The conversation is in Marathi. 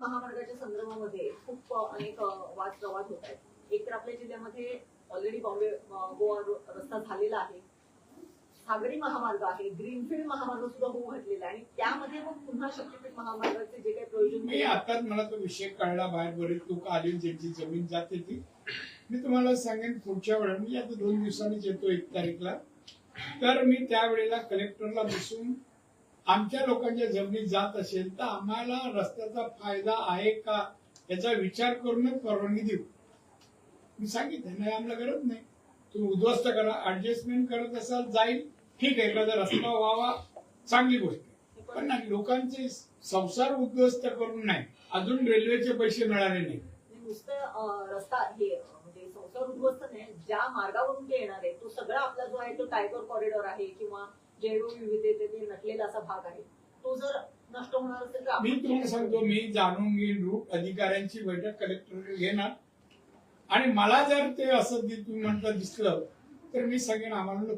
महामार्गाच्या संदर्भामध्ये खूप अनेक वाद प्रवाद होत आहेत. एक तर आपल्या जिल्ह्यामध्ये ऑलरेडी बॉम्बे गोवा रस्ता झालेला आहे. सागरी महामार्ग आहे ग्रीनफील्ड महामार्ग सुद्धा होऊ घातलेला आहे. आणि त्यामध्ये मग पुन्हा शक्तीपीठ महामार्गाचे जे काही प्रयोजन मी आताच मला तो विषय कळला बाहेर बरेच लोक आली ज्यांची जमीन जाते ती मी तुम्हाला सांगेन पुढच्या वेळेला मी आता दोन दिवसांनीच येतो एक तारीखला. तर मी त्यावेळेला कलेक्टरला बसून आमच्या लोकांच्या जमिनीत जात असेल तर आम्हाला रस्त्याचा फायदा आहे का याचा विचार करूनच परवानगी देऊ. मी सांगितलं नाही आम्हाला गरज नाही. तुम्ही उद्ध्वस्त करा ऍडजस्टमेंट करत असाल जाईल. ठीक आहे एखादा रस्ता व्हावा चांगली गोष्ट. पण नाही लोकांचे संसार उद्ध्वस्त करून नाही. अजून रेल्वेचे पैसे मिळाले नाही. म्हणजे नुसतं रस्ता हे म्हणजे संसार उद्ध्वस्त नाही ज्या मार्गावरून ते येणार आहे तो सगळा आपला जो आहे तो टायगर कॉरिडॉर आहे किंवा जैवविविधतेने असा भाग आहे. तो जर नष्ट होणार असेल तर मी तुम्हाला सांगतो मी जाणून रूट अधिकाऱ्यांची बैठक कलेक्टर घेणार. आणि मला जर ते असं तुम्ही म्हणता दिसलं तर मी सांगेन आम्हाला